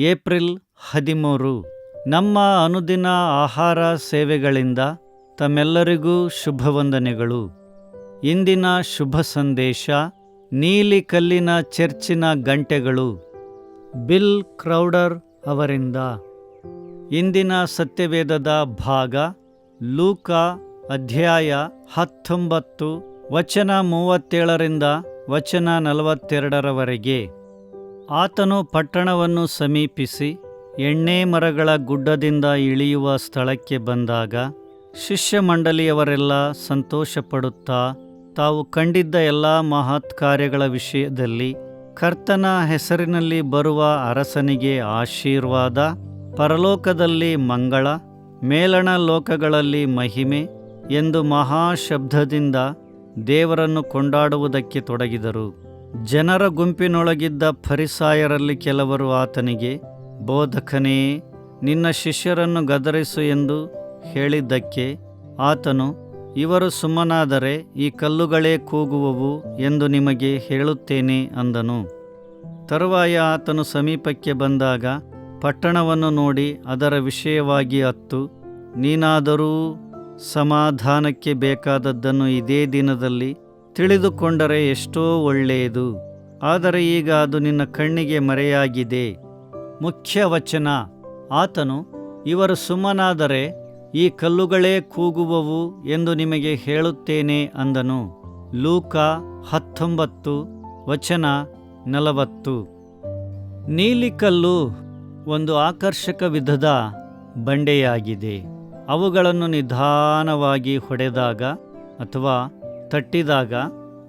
April ಹದಿಮೂರು. ನಮ್ಮ ಅನುದಿನ ಆಹಾರ ಸೇವೆಗಳಿಂದ ತಮ್ಮೆಲ್ಲರಿಗೂ ಶುಭವಂದನೆಗಳು. ಇಂದಿನ ಶುಭ ಸಂದೇಶ, ನೀಲಿ ಕಲ್ಲಿನ ಚರ್ಚಿನ ಗಂಟೆಗಳು. ಬಿಲ್ ಕ್ರೌಡರ್ ಅವರಿಂದ. ಇಂದಿನ ಸತ್ಯವೇದದ ಭಾಗ, ಲೂಕ ಅಧ್ಯಾಯ ಹತ್ತೊಂಬತ್ತು, ವಚನ ಮೂವತ್ತೇಳರಿಂದ ವಚನ ನಲವತ್ತೆರಡರವರೆಗೆ. ಆತನು ಪಟ್ಟಣವನ್ನು ಸಮೀಪಿಸಿ ಎಣ್ಣೆ ಮರಗಳ ಗುಡ್ಡದಿಂದ ಇಳಿಯುವ ಸ್ಥಳಕ್ಕೆ ಬಂದಾಗ ಶಿಷ್ಯ ಮಂಡಳಿಯವರೆಲ್ಲ ಸಂತೋಷಪಡುತ್ತಾ ತಾವು ಕಂಡಿದ್ದ ಎಲ್ಲ ಮಹತ್ ಕಾರ್ಯಗಳ ವಿಷಯದಲ್ಲಿ ಕರ್ತನ ಹೆಸರಿನಲ್ಲಿ ಬರುವ ಅರಸನಿಗೆ ಆಶೀರ್ವಾದ, ಪರಲೋಕದಲ್ಲಿ ಮಂಗಳ, ಮೇಲಣ ಲೋಕಗಳಲ್ಲಿ ಮಹಿಮೆ ಎಂದು ಮಹಾಶಬ್ದದಿಂದ ದೇವರನ್ನು ಕೊಂಡಾಡುವುದಕ್ಕೆ ತೊಡಗಿದರು. ಜನರ ಗುಂಪಿನೊಳಗಿದ್ದ ಫರಿಸಾಯರಲ್ಲಿ ಕೆಲವರು ಆತನಿಗೆ, ಬೋಧಕನೇ, ನಿನ್ನ ಶಿಷ್ಯರನ್ನು ಗದರಿಸು ಎಂದು ಹೇಳಿದ್ದಕ್ಕೆ ಆತನು, ಇವರು ಸುಮ್ಮನಾದರೆ ಈ ಕಲ್ಲುಗಳೇ ಕೂಗುವವು ಎಂದು ನಿಮಗೆ ಹೇಳುತ್ತೇನೆ ಅಂದನು. ತರುವಾಯ ಆತನು ಸಮೀಪಕ್ಕೆ ಬಂದಾಗ, ಪಟ್ಟಣವನ್ನು ನೋಡಿ ಅದರ ವಿಷಯವಾಗಿ ಅತ್ತು. ನೀನಾದರೂ ಸಮಾಧಾನಕ್ಕೆ ಬೇಕಾದದ್ದನ್ನು ಇದೇ ದಿನದಲ್ಲಿ ತಿಳಿದುಕೊಂಡರೆ ಎಷ್ಟೋ ಒಳ್ಳೆಯದು. ಆದರೆ ಈಗ ಅದು ನಿನ್ನ ಕಣ್ಣಿಗೆ ಮರೆಯಾಗಿದೆ. ಮುಖ್ಯ ವಚನ ಆತನು, ಇವರು ಸುಮ್ಮನಾದರೆ ಈ ಕಲ್ಲುಗಳೇ ಕೂಗುವವು ಎಂದು ನಿಮಗೆ ಹೇಳುತ್ತೇನೆ ಅಂದನು. ಲೂಕ ಹತ್ತೊಂಬತ್ತು, ವಚನ ನಲವತ್ತು. ನೀಲಿಕಲ್ಲು ಒಂದು ಆಕರ್ಷಕ ವಿಧದ ಬಂಡೆಯಾಗಿದೆ. ಅವುಗಳನ್ನು ನಿಧಾನವಾಗಿ ಹೊಡೆದಾಗ ಅಥವಾ ತಟ್ಟಿದಾಗ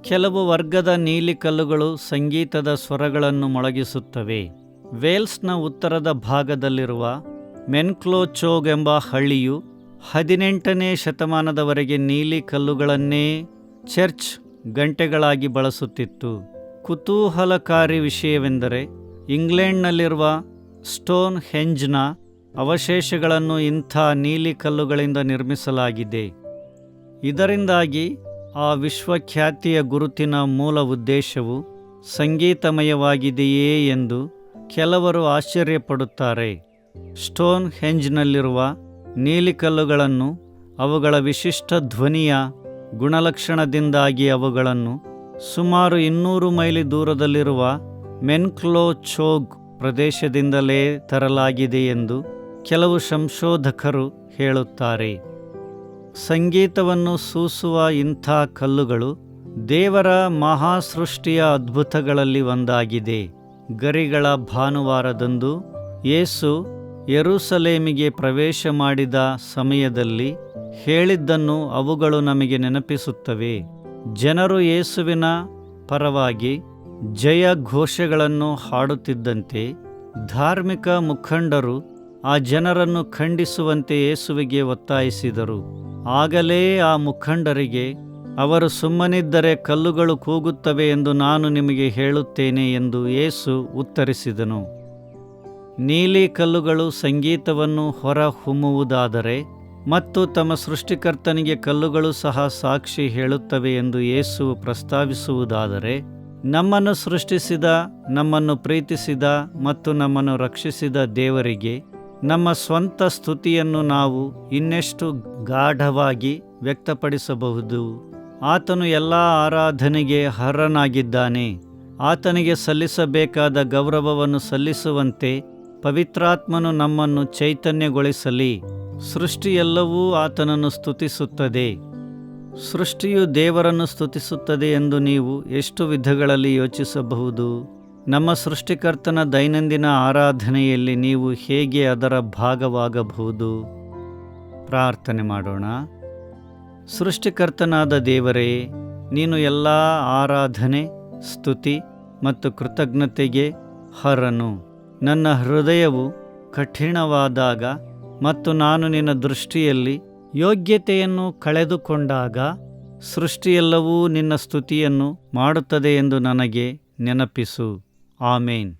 ಕೆಲವು ವರ್ಗದ ನೀಲಿ ಕಲ್ಲುಗಳು ಸಂಗೀತದ ಸ್ವರಗಳನ್ನು ಮೊಳಗಿಸುತ್ತವೆ. ವೇಲ್ಸ್ನ ಉತ್ತರದ ಭಾಗದಲ್ಲಿರುವ ಮೆನ್ಕ್ಲೋಚೋಗ್ ಎಂಬ ಹಳ್ಳಿಯು ಹದಿನೆಂಟನೇ ಶತಮಾನದವರೆಗೆ ನೀಲಿ ಕಲ್ಲುಗಳನ್ನೇ ಚರ್ಚ್ ಗಂಟೆಗಳಾಗಿ ಬಳಸುತ್ತಿತ್ತು. ಕುತೂಹಲಕಾರಿ ವಿಷಯವೆಂದರೆ ಇಂಗ್ಲೆಂಡ್ನಲ್ಲಿರುವ ಸ್ಟೋನ್ ಹೆಂಜ್ನ ಅವಶೇಷಗಳನ್ನು ಇಂಥ ನೀಲಿ ಕಲ್ಲುಗಳಿಂದ ನಿರ್ಮಿಸಲಾಗಿದೆ. ಇದರಿಂದಾಗಿ ಆ ವಿಶ್ವಖ್ಯಾತಿಯ ಗುರುತಿನ ಮೂಲ ಉದ್ದೇಶವು ಸಂಗೀತಮಯವಾಗಿದೆಯೇ ಎಂದು ಕೆಲವರು ಆಶ್ಚರ್ಯಪಡುತ್ತಾರೆ. ಸ್ಟೋನ್ ಹೆಂಜ್ನಲ್ಲಿರುವ ನೀಲಿಕಲ್ಲುಗಳನ್ನು, ಅವುಗಳ ವಿಶಿಷ್ಟ ಧ್ವನಿಯ ಗುಣಲಕ್ಷಣದಿಂದಾಗಿ ಅವುಗಳನ್ನು ಸುಮಾರು ಇನ್ನೂರು ಮೈಲಿ ದೂರದಲ್ಲಿರುವ ಮೆನ್ಕ್ಲೋ ಚೋಗ್ ಪ್ರದೇಶದಿಂದಲೇ ತರಲಾಗಿದೆ ಎಂದು ಕೆಲವು ಸಂಶೋಧಕರು ಹೇಳುತ್ತಾರೆ. ಸಂಗೀತವನ್ನು ಸೂಸುವ ಇಂಥ ಕಲ್ಲುಗಳು ದೇವರ ಮಹಾಸೃಷ್ಟಿಯ ಅದ್ಭುತಗಳಲ್ಲಿ ಒಂದಾಗಿದೆ. ಗರಿಗಳ ಭಾನುವಾರದಂದು ಯೇಸು ಯೆರೂಸಲೇಮಿಗೆ ಪ್ರವೇಶ ಮಾಡಿದ ಸಮಯದಲ್ಲಿ ಹೇಳಿದ್ದನ್ನು ಅವುಗಳು ನಮಗೆ ನೆನಪಿಸುತ್ತವೆ. ಜನರು ಯೇಸುವಿನ ಪರವಾಗಿ ಜಯ ಘೋಷಗಳನ್ನು ಹಾಡುತ್ತಿದ್ದಂತೆ ಧಾರ್ಮಿಕ ಮುಖಂಡರು ಆ ಜನರನ್ನು ಖಂಡಿಸುವಂತೆ ಯೇಸುವಿಗೆ ಒತ್ತಾಯಿಸಿದರು. ಆಗಲೇ ಆ ಮುಖಂಡರಿಗೆ, ಅವರು ಸುಮ್ಮನಿದ್ದರೆ ಕಲ್ಲುಗಳು ಕೂಗುತ್ತವೆ ಎಂದು ನಾನು ನಿಮಗೆ ಹೇಳುತ್ತೇನೆ ಎಂದು ಯೇಸು ಉತ್ತರಿಸಿದನು. ನೀಲಿ ಕಲ್ಲುಗಳು ಸಂಗೀತವನ್ನು ಹೊರಹೊಮ್ಮುವುದಾದರೆ ಮತ್ತು ತಮ್ಮ ಸೃಷ್ಟಿಕರ್ತನಿಗೆ ಕಲ್ಲುಗಳು ಸಹ ಸಾಕ್ಷಿ ಹೇಳುತ್ತವೆ ಎಂದು ಯೇಸು ಪ್ರಸ್ತಾವಿಸುವುದಾದರೆ, ನಮ್ಮನ್ನು ಸೃಷ್ಟಿಸಿದ, ನಮ್ಮನ್ನು ಪ್ರೀತಿಸಿದ ಮತ್ತು ನಮ್ಮನ್ನು ರಕ್ಷಿಸಿದ ದೇವರಿಗೆ ನಮ್ಮ ಸ್ವಂತ ಸ್ತುತಿಯನ್ನು ನಾವು ಇನ್ನೆಷ್ಟು ಗಾಢವಾಗಿ ವ್ಯಕ್ತಪಡಿಸಬಹುದು? ಆತನು ಎಲ್ಲ ಆರಾಧನೆಗೆ ಹರನಾಗಿದ್ದಾನೆ ಆತನಿಗೆ ಸಲ್ಲಿಸಬೇಕಾದ ಗೌರವವನ್ನು ಸಲ್ಲಿಸುವಂತೆ ಪವಿತ್ರಾತ್ಮನು ನಮ್ಮನ್ನು ಚೈತನ್ಯಗೊಳಿಸಲಿ. ಸೃಷ್ಟಿಯೆಲ್ಲವೂ ಆತನನ್ನು ಸ್ತುತಿಸುತ್ತದೆ. ಸೃಷ್ಟಿಯು ದೇವರನ್ನು ಸ್ತುತಿಸುತ್ತದೆ ಎಂದು ನೀವು ಎಷ್ಟು ವಿಧಗಳಲ್ಲಿ ಯೋಚಿಸಬಹುದು? ನಮ್ಮ ಸೃಷ್ಟಿಕರ್ತನ ದೈನಂದಿನ ಆರಾಧನೆಯಲ್ಲಿ ನೀವು ಹೇಗೆ ಅದರ ಭಾಗವಾಗಬಹುದು? ಪ್ರಾರ್ಥನೆ ಮಾಡೋಣ. ಸೃಷ್ಟಿಕರ್ತನಾದ ದೇವರೇ, ನೀನು ಎಲ್ಲ ಆರಾಧನೆ, ಸ್ತುತಿ ಮತ್ತು ಕೃತಜ್ಞತೆಗೆ ಹರನು. ನನ್ನ ಹೃದಯವು ಕಠಿಣವಾದಾಗ ಮತ್ತು ನಾನು ನಿನ್ನ ದೃಷ್ಟಿಯಲ್ಲಿ ಯೋಗ್ಯತೆಯನ್ನು ಕಳೆದುಕೊಂಡಾಗ ಸೃಷ್ಟಿಯೆಲ್ಲವೂ ನಿನ್ನ ಸ್ತುತಿಯನ್ನು ಮಾಡುತ್ತದೆ ಎಂದು ನನಗೆ ನೆನಪಿಸು. ஆமேன்